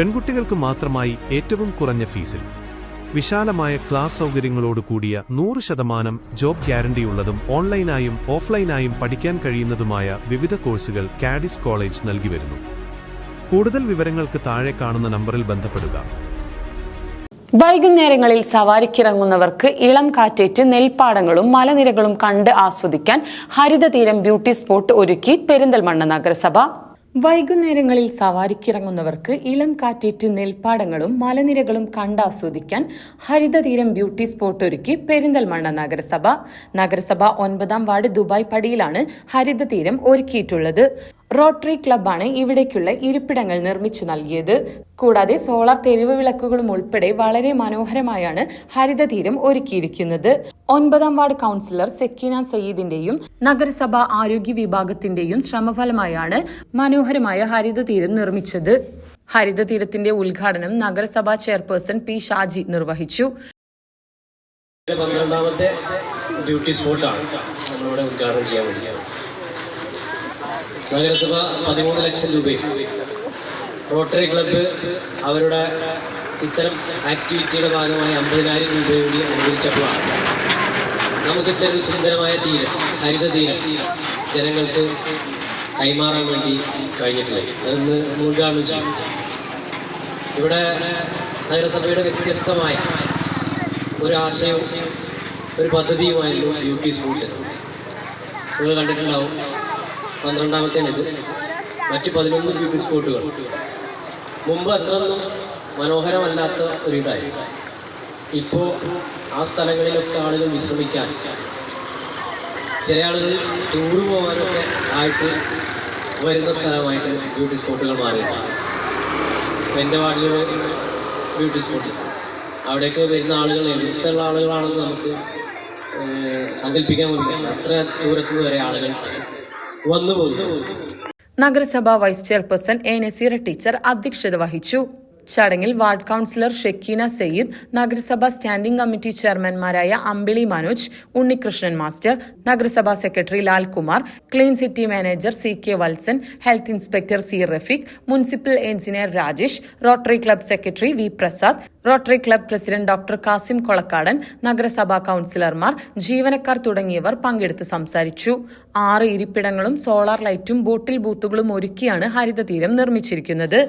പെൺകുട്ടികൾക്ക് മാത്രമായി ഏറ്റവും കുറഞ്ഞ ഫീസിൽ. വിശാലമായ ക്ലാസ് സൗകര്യങ്ങളോട് കൂടിയ നൂറ് ശതമാനം ജോബ് ഗ്യാരണ്ടിയുള്ളതും ഓൺലൈനായും ഓഫ്ലൈനായും പഠിക്കാൻ കഴിയുന്നതുമായ വിവിധ കോഴ്സുകൾ കാഡിസ് കോളേജ് നൽകി വരുന്നു. കൂടുതൽ വിവരങ്ങൾക്ക് താഴെ കാണുന്ന നമ്പറിൽ ബന്ധപ്പെടുക. വൈകുന്നേരങ്ങളിൽ സവാരിക്കിറങ്ങുന്നവർക്ക് ഇളം കാറ്റേറ്റ് നെൽപ്പാടങ്ങളും മലനിരകളും കണ്ട് ആസ്വദിക്കാൻ ഹരിതതീരം ബ്യൂട്ടി സ്പോട്ട് ഒരുക്കി പെരിന്തൽമണ്ണ നഗരസഭ. വൈകുന്നേരങ്ങളിൽ സവാരിക്കിറങ്ങുന്നവർക്ക് ഇളം കാറ്റേറ്റ് നെൽപ്പാടങ്ങളും മലനിരകളും കണ്ടാസ്വദിക്കാൻ ഹരിതതീരം ബ്യൂട്ടി സ്പോട്ട് ഒരുക്കി പെരിന്തൽമണ്ണ നഗരസഭ. നഗരസഭ ഒൻപതാം വാർഡ് ദുബായ് പടിയിലാണ് ഹരിതതീരം ഒരുക്കിയിട്ടുള്ളത്. റോട്ടറി ക്ലബ്ബാണ് ഇവിടേക്കുള്ള ഇരിപ്പിടങ്ങൾ നിർമ്മിച്ചു നൽകിയത്. കൂടാതെ സോളാർ തെരുവ് വിളക്കുകളും ഉൾപ്പെടെ വളരെ മനോഹരമായാണ് ഹരിതതീരം ഒരുക്കിയിരിക്കുന്നത്. ഒൻപതാം വാർഡ് കൗൺസിലർ സെക്കീന സയ്യിദിന്റെയും നഗരസഭാ ആരോഗ്യ വിഭാഗത്തിന്റെയും ശ്രമഫലമായാണ് മനോഹരമായ ഹരിതതീരം നിർമ്മിച്ചത്. ഹരിതതീരത്തിന്റെ ഉദ്ഘാടനം നഗരസഭാ ചെയർപേഴ്സൺ പി ഷാജി നിർവഹിച്ചു. പന്ത്രണ്ടാമത്തെ ഡ്യൂട്ടി സ്പോട്ടാണ് നമ്മളിവിടെ ഉദ്ഘാടനം ചെയ്യാൻ വേണ്ടിയാണ് നഗരസഭ പതിമൂന്ന് ലക്ഷം രൂപയും റോട്ടറി ക്ലബ്ബ് അവരുടെ ഇത്തരം ആക്ടിവിറ്റിയുടെ ഭാഗമായി അമ്പതിനായിരം രൂപ കൂടി അനുവദിച്ചപ്പോഴാണ്. നമുക്ക് ഇത്തരം സുന്ദരമായ തീരം ഹരിത തീരം ജനങ്ങൾക്ക് കൈമാറാൻ വേണ്ടി കഴിഞ്ഞിട്ടുള്ളത്. അതൊന്ന് ഉദ്ഘാടനം ഇവിടെ നഗരസഭയുടെ വ്യത്യസ്തമായ ഒരു ആശയവും ഒരു പദ്ധതിയുമായിരുന്നു യു പി സ്കൂട്ട് നിങ്ങൾ കണ്ടിട്ടുണ്ടാവും. പന്ത്രണ്ടാമത്തേനിത് മറ്റ് പതിനൊന്ന് ബ്യൂട്ടി സ്പോട്ടുകൾ. മുമ്പ് അത്രയൊന്നും മനോഹരമല്ലാത്ത ഒരിടായിരുന്നു ഇപ്പോൾ ആ സ്ഥലങ്ങളിലൊക്കെ ആളുകൾ വിശ്രമിക്കാൻ. ചില ആളുകൾ ടൂറ് പോകാനൊക്കെ ആയിട്ട് വരുന്ന സ്ഥലമായിട്ട് ബ്യൂട്ടി സ്പോട്ടുകൾ മാറിയിട്ടുണ്ട്. എന്റെ വാർഡിലൊരു ബ്യൂട്ടി സ്പോട്ട് അവിടേക്ക് വരുന്ന ആളുകൾ എവിടുത്തുള്ള ആളുകളാണെന്ന് നമുക്ക് സങ്കല്പിക്കാൻ പറ്റില്ല. അത്ര ദൂരത്തുനിന്ന് വരെ ആളുകൾ വന്നു നഗരസഭാ vice chairperson A Naseera teacher അധ്യക്ഷത വഹിച്ചു. ചടങ്ങിൽ വാർഡ് കൌൺസിലർ ഷെക്കീന സയ്യിദ് നഗരസഭാ സ്റ്റാൻഡിംഗ് കമ്മിറ്റി ചെയർമാൻമാരായ അമ്പിളി മനോജ് ഉണ്ണികൃഷ്ണൻ മാസ്റ്റർ നഗരസഭാ secretary Lalkumar clean city manager C K Valsan health inspector C Rafeeq municipal engineer Rajesh rotary club secretary V Prasad rotary club president doctor Kasim Kolakkadan നഗരസഭാ കൌൺസിലർമാർ ജീവനക്കാർ തുടങ്ങിയവർ പങ്കെടുത്ത് സംസാരിച്ചു. ആറ് ഇരിപ്പിടങ്ങളും സോളാർ ലൈറ്റും ബോട്ടിൽ ബൂത്തുകളും ഒരുക്കിയാണ് ഹരിതതീരം നിർമ്മിച്ചിരിക്കുന്നത്.